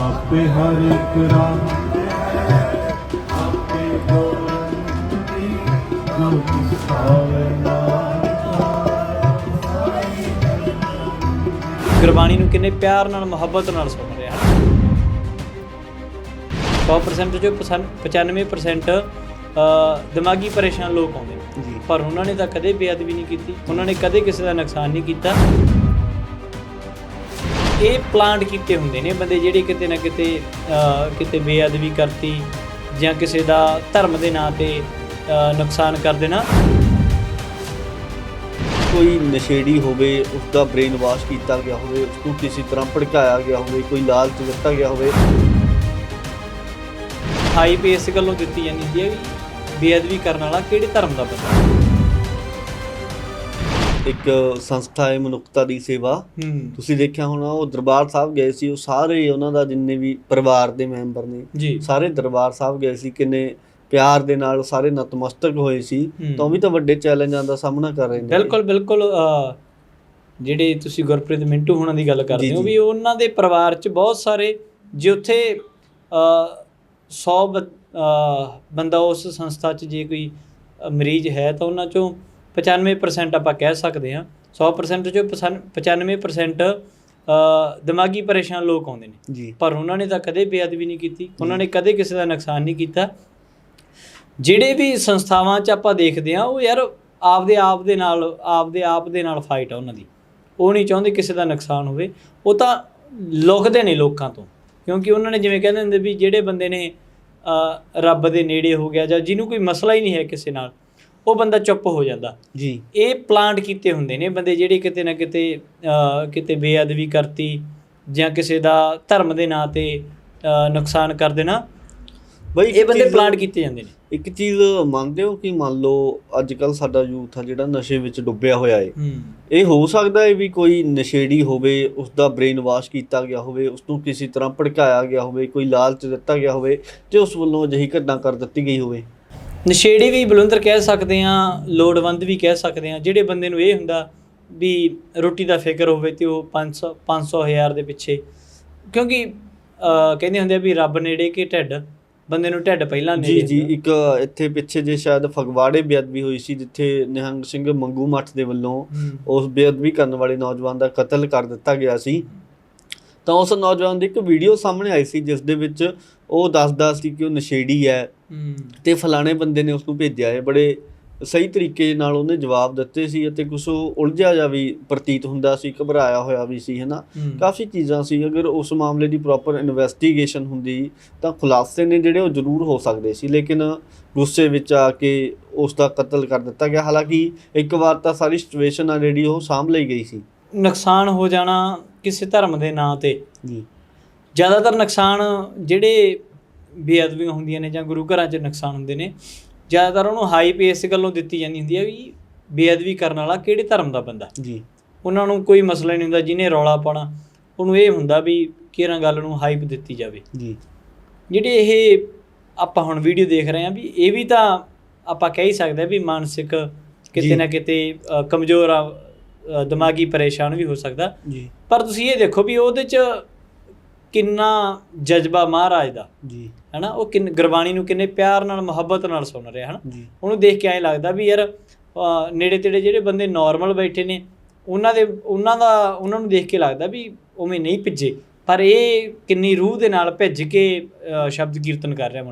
ਆਪੇ ਹਰ ਇੱਕ ਰਾਮ ਆਪੇ ਜੋ ਗੁਰਬਾਣੀ ਨੂੰ ਕਿੰਨੇ ਪਿਆਰ ਨਾਲ ਮੁਹੱਬਤ ਨਾਲ ਸੁਣ ਰਿਹਾ ਹੈ 100% ਚੋਂ ਪਸੰ- 95% ਅ, ਦਿਮਾਗੀ ਪਰੇਸ਼ਾਨ ਲੋਕ ਆਉਂਦੇ ਨੇ। ਜੀ। ਪਰ ਉਹਨਾਂ ਨੇ ਤਾਂ ਕਦੇ ਬੇਅਦਬੀ ਨਹੀਂ ਕੀਤੀ ਉਹਨਾਂ ਨੇ ਕਦੇ ਕਿਸੇ ਦਾ ਨੁਕਸਾਨ ਨਹੀਂ ਕੀਤਾ। ਇਹ ਪਲਾਂਟ ਕੀਤੇ ਹੁੰਦੇ ਨੇ ਬੰਦੇ ਜਿਹੜੇ ਕਿਤੇ ਨਾ ਕਿਤੇ ਕਿਤੇ ਬੇਅਦਬੀ ਕਰਤੀ ਜਾਂ ਕਿਸੇ ਦਾ ਧਰਮ ਦੇ ਨਾਂ ਤੇ ਨੁਕਸਾਨ ਕਰ ਦੇਣਾ। ਕੋਈ ਨਸ਼ੇੜੀ ਹੋਵੇ ਉਸ ਦਾ ਬ੍ਰੇਨ ਵਾਸ਼ ਕੀਤਾ ਗਿਆ ਹੋਵੇ ਉਸ ਨੂੰ ਕਿਸੇ ਤਰ੍ਹਾਂ ਭੜਕਾਇਆ ਗਿਆ ਹੋਵੇ ਕੋਈ ਲਾਲਚ ਦਿੱਤਾ ਗਿਆ ਹੋਵੇ। ਹਾਈ ਪੇ ਇਸ ਗੱਲੋਂ ਦਿੱਤੀ ਜਾਂਦੀ ਹੈ ਵੀ ਬੇਅਦਬੀ ਕਰਨ ਵਾਲਾ ਕਿਹੜੇ ਧਰਮ ਦਾ ਬੰਦਾ? ਇੱਕ ਸੰਸਥਾ ਹੈ ਮਨੁੱਖਤਾ ਦੀ ਸੇਵਾ ਤੁਸੀਂ ਦੇਖਿਆ ਹੋਣਾ ਉਹ ਦਰਬਾਰ ਸਾਹਿਬ ਗਏ ਸੀ ਉਹ ਸਾਰੇ ਉਹਨਾਂ ਦਾ ਜਿੰਨੇ ਵੀ ਪਰਿਵਾਰ ਦੇ ਮੈਂਬਰ ਨੇ ਸਾਰੇ ਦਰਬਾਰ ਸਾਹਿਬ ਗਏ ਸੀ ਕਿੰਨੇ ਪਿਆਰ ਦੇ ਨਾਲ ਸਾਰੇ ਨਤਮਸਤਕ ਹੋਏ ਸੀ। ਤਾਂ ਵੀ ਤਾਂ ਵੱਡੇ ਚੈਲੰਜਾਂ ਦਾ ਸਾਹਮਣਾ ਕਰ ਰਹੇ ਨੇ ਬਿਲਕੁਲ ਬਿਲਕੁਲ ਜਿਹੜੇ ਤੁਸੀਂ ਗੁਰਪ੍ਰੀਤ ਮਿੰਟੂ ਹੁਣਾਂ ਦੀ ਗੱਲ ਕਰਦੇ ਹੋ। ਵੀ ਉਹਨਾਂ ਦੇ ਪਰਿਵਾਰ 'ਚ ਬਹੁਤ ਸਾਰੇ ਜੇ ਉੱਥੇ 100 ਬੰਦਾ ਉਸ ਸੰਸਥਾ 'ਚ ਜੇ ਕੋਈ ਮਰੀਜ਼ ਹੈ ਤਾਂ ਉਹਨਾਂ 'ਚੋਂ 95% ਆਪਾਂ ਕਹਿ ਸਕਦੇ ਹਾਂ। 100% 'ਚੋਂ ਪਸੰ- 95% ਅ, ਦਿਮਾਗੀ ਪਰੇਸ਼ਾਨ ਲੋਕ ਆਉਂਦੇ ਨੇ। ਪਰ ਉਹਨਾਂ ਨੇ ਤਾਂ ਕਦੇ ਬੇਅਦਬੀ ਨਹੀਂ ਕੀਤੀ ਉਹਨਾਂ ਨੇ ਕਦੇ ਕਿਸੇ ਦਾ ਨੁਕਸਾਨ ਨਹੀਂ ਕੀਤਾ। ਜਿਹੜੇ ਵੀ ਸੰਸਥਾਵਾਂ 'ਚ ਆਪਾਂ ਦੇਖਦੇ ਆ ਉਹ ਯਾਰ ਆਪਦੇ ਆਪ ਦੇ ਨਾਲ ਆਪਦੇ ਆਪ ਦੇ ਨਾਲ ਫਾਈਟ ਆ ਉਹਨਾਂ ਦੀ। ਉਹ ਨਹੀਂ ਚਾਹੁੰਦੇ ਕਿਸੇ ਦਾ ਨੁਕਸਾਨ ਹੋਵੇ। ਉਹ ਤਾਂ ਲੁਕਦੇ ਨੇ ਲੋਕਾਂ ਤੋਂ। ਕਿਉਂਕਿ ਉਹਨਾਂ ਨੇ ਜਿਵੇਂ ਕਹਿੰਦੇ ਹੁੰਦੇ ਵੀ ਜਿਹੜੇ ਬੰਦੇ ਨੇ ਰੱਬ ਦੇ ਨੇੜੇ ਹੋ ਗਿਆ ਜਾਂ ਜਿਹਨੂੰ ਕੋਈ ਮਸਲਾ ਹੀ ਨਹੀਂ ਹੈ ਕਿਸੇ ਨਾਲ ਉਹ ਬੰਦਾ ਚੁੱਪ ਹੋ ਜਾਂਦਾ। ਜੀ। ਇਹ ਪਲਾਂਟ ਕੀਤੇ ਹੁੰਦੇ ਨੇ ਬੰਦੇ ਜਿਹੜੇ ਕਿਤੇ ਨਾ ਕਿਤੇ ਕਿਤੇ ਬੇਅਦਬੀ ਕਰਤੀ ਜਾਂ ਕਿਸੇ ਦਾ ਧਰਮ ਦੇ ਨਾਂ ਤੇ ਨੁਕਸਾਨ ਕਰ ਦੇਣਾ। ਬਈ ਇਹ ਬੰਦੇ ਪਲਾਂਟ ਕੀਤੇ ਜਾਂਦੇ ਨੇ। ਇੱਕ ਚੀਜ਼ ਮੰਨਦੇ ਹੋ ਕਿ ਮੰਨ ਲਓ ਅੱਜ ਕੱਲ ਸਾਡਾ ਯੂਥ ਆ ਜਿਹੜਾ ਨਸ਼ੇ ਵਿੱਚ ਡੁੱਬਿਆ ਹੋਇਆ ਏ। ਇਹ ਹੋ ਸਕਦਾ ਹੈ ਵੀ ਕੋਈ ਨਸ਼ੇੜੀ ਹੋਵੇ ਉਸ ਦਾ ਬ੍ਰੇਨ ਵਾਸ਼ ਕੀਤਾ ਗਿਆ ਹੋਵੇ ਉਸ ਨੂੰ ਕਿਸੇ ਤਰ੍ਹਾਂ ਭੜਕਾਇਆ ਗਿਆ ਹੋਵੇ ਕੋਈ ਲਾਲਚ ਦਿੱਤਾ ਗਿਆ ਹੋਵੇ ਤੇ ਉਸ ਵੱਲੋਂ ਅਜਿਹੀ ਘਟਨਾ ਕਰ ਦਿੱਤੀ ਗਈ ਹੋਵੇ। ਨਸ਼ੇੜੀ ਵੀ ਬਲੁੰਦਰ ਕਹਿ ਸਕਦੇ ਆ ਲੋੜਵੰਦ ਵੀ ਕਹਿ ਸਕਦੇ ਆ ਜਿਹੜੇ ਬੰਦੇ ਨੂੰ ਇਹ ਹੁੰਦਾ ਵੀ ਰੋਟੀ ਦਾ ਫਿਕਰ ਹੋਵੇ ਤੇ ਉਹ 500 500 ਹਜ਼ਾਰ ਦੇ ਪਿੱਛੇ ਕਿਉਂਕਿ ਕਹਿੰਦੇ ਹੁੰਦੇ ਆ ਵੀ ਰੱਬ ਨੇੜੇ ਕਿ ਢਿੱਡ ਬੰਦੇ ਨੂੰ ਢਿੱਡ ਪਹਿਲਾਂ ਜੀ ਨੇੜੇ ਜੀ ਹੁੰਦਾ। ਇੱਕ ਇੱਥੇ ਪਿੱਛੇ ਜੇ ਸ਼ਾਇਦ ਫਗਵਾੜੇ ਬੇਅਦਬੀ ਹੋਈ ਸੀ ਜਿੱਥੇ ਨਿਹੰਗ ਸਿੰਘ ਮੰਗੂ ਮੱਠ ਦੇ ਵੱਲੋਂ। ਉਸ ਬੇਅਦਬੀ ਕਰਨ ਵਾਲੇ ਨੌਜਵਾਨ ਦਾ ਕਤਲ ਕਰ ਦਿੱਤਾ ਗਿਆ ਸੀ ਤਾਂ ਉਸ ਨੌਜਵਾਨ ਦੀ ਇੱਕ ਵੀਡੀਓ ਸਾਹਮਣੇ ਆਈ ਸੀ ਜਿਸ ਦੇ ਵਿੱਚ ਉਹ ਦੱਸਦਾ ਸੀ ਕਿ ਉਹ ਨਸ਼ੇੜੀ ਹੈ ਤੇ ਫਲਾਣੇ ਬੰਦੇ ਨੇ ਉਸ ਨੂੰ ਭੇਜਿਆ ਹੈ। ਬੜੇ ਸਹੀ ਤਰੀਕੇ ਨਾਲ ਉਹਨੇ ਜਵਾਬ ਦਿੱਤੇ ਸੀ ਅਤੇ ਕੁਝ ਉਲਝਿਆ ਜਾ ਵੀ ਪ੍ਰਤੀਤ ਹੁੰਦਾ ਸੀ ਘਬਰਾਇਆ ਹੋਇਆ ਵੀ ਸੀ ਹਨਾ। ਕਾਫੀ ਚੀਜ਼ਾਂ ਸੀ। ਅਗਰ ਉਸ ਮਾਮਲੇ ਦੀ ਪ੍ਰੋਪਰ ਇਨਵੈਸਟੀਗੇਸ਼ਨ ਹੁੰਦੀ ਤਾਂ ਖੁਲਾਸੇ ਨੇ ਜਿਹੜੇ ਉਹ ਜ਼ਰੂਰ ਹੋ ਸਕਦੇ ਸੀ। ਲੇਕਿਨ ਗੁੱਸੇ ਵਿੱਚ ਆ ਕੇ ਉਸ ਦਾ ਕਤਲ ਕਰ ਦਿੱਤਾ ਗਿਆ। ਹਾਲਾਂਕਿ ਇੱਕ ਵਾਰ ਤਾਂ ਸਾਰੀ ਸਿਚੁਏਸ਼ਨ ਆ ਜਿਹੜੀ ਉਹ ਸਾਂਭ ਲਈ ਗਈ ਸੀ। ਨੁਕਸਾਨ ਹੋ ਜਾਣਾ ਕਿਸੇ ਧਰਮ ਦੇ ਨਾਂ ਤੇ। ਜੀ। ਜ਼ਿਆਦਾਤਰ ਨੁਕਸਾਨ ਜਿਹੜੇ ਬੇਅਦਬੀਆਂ ਹੁੰਦੀਆਂ ਨੇ ਜਾਂ ਗੁਰੂ ਘਰਾਂ 'ਚ ਨੁਕਸਾਨ ਹੁੰਦੇ ਨੇ ਜ਼ਿਆਦਾਤਰ ਉਹਨੂੰ ਹਾਈ ਪੇ ਇਸ ਗੱਲੋਂ ਦਿੱਤੀ ਜਾਂਦੀ ਹੁੰਦੀ ਹੈ ਵੀ ਬੇਅਦਬੀ ਕਰਨ ਵਾਲਾ ਕਿਹੜੇ ਧਰਮ ਦਾ ਬੰਦਾ। ਜੀ। ਉਹਨਾਂ ਨੂੰ ਕੋਈ ਮਸਲਾ ਨਹੀਂ ਹੁੰਦਾ ਜਿਹਨੇ ਰੌਲਾ ਪਾਉਣਾ ਉਹਨੂੰ ਇਹ ਹੁੰਦਾ ਵੀ ਕਿਹੜਾ ਗੱਲ ਨੂੰ ਹਾਈਪ ਦਿੱਤੀ ਜਾਵੇ। ਜੀ। ਜਿਹੜੇ ਇਹ ਆਪਾਂ ਹੁਣ ਵੀਡੀਓ ਦੇਖ ਰਹੇ ਹਾਂ ਵੀ ਇਹ ਵੀ ਤਾਂ ਆਪਾਂ ਕਹਿ ਹੀ ਸਕਦੇ ਹਾਂ ਵੀ ਮਾਨਸਿਕ ਕਿਤੇ। ਨਾ ਕਿਤੇ ਕਮਜ਼ੋਰ ਆ ਦਿਮਾਗੀ ਪਰੇਸ਼ਾਨ ਵੀ ਹੋ ਸਕਦਾ। ਜੀ। ਪਰ ਤੁਸੀਂ ਇਹ ਦੇਖੋ ਵੀ ਉਹਦੇ 'ਚ ਕਿੰਨਾ ਜਜ਼ਬਾ ਮਹਾਰਾਜ ਦਾ। ਜੀ। ਹੈਨਾ ਉਹ ਕਿੰਨ ਗੁਰਬਾਣੀ ਨੂੰ ਕਿੰਨੇ ਪਿਆਰ ਨਾਲ ਮੁਹੱਬਤ ਨਾਲ ਸੁਣ ਰਿਹਾ ਹੈਨਾ। ਉਹਨੂੰ ਦੇਖ ਕੇ ਐਂ ਲੱਗਦਾ ਵੀ ਯਾਰ ਨੇੜੇ ਤੇੜੇ ਜਿਹੜੇ ਬੰਦੇ ਨਾਰਮਲ ਬੈਠੇ ਨੇ ਉਹਨਾਂ ਦੇ ਉਹਨਾਂ ਦਾ ਉਹਨਾਂ ਨੂੰ ਦੇਖ ਕੇ ਲੱਗਦਾ ਵੀ ਉਵੇਂ ਨਹੀਂ ਭਿੱਜੇ। ਪਰ ਇਹ ਕਿੰਨੀ ਰੂਹ ਦੇ ਨਾਲ ਭਿੱਜ ਕੇ ਸ਼ਬਦ ਕੀਰਤਨ ਕਰ ਰਿਹਾ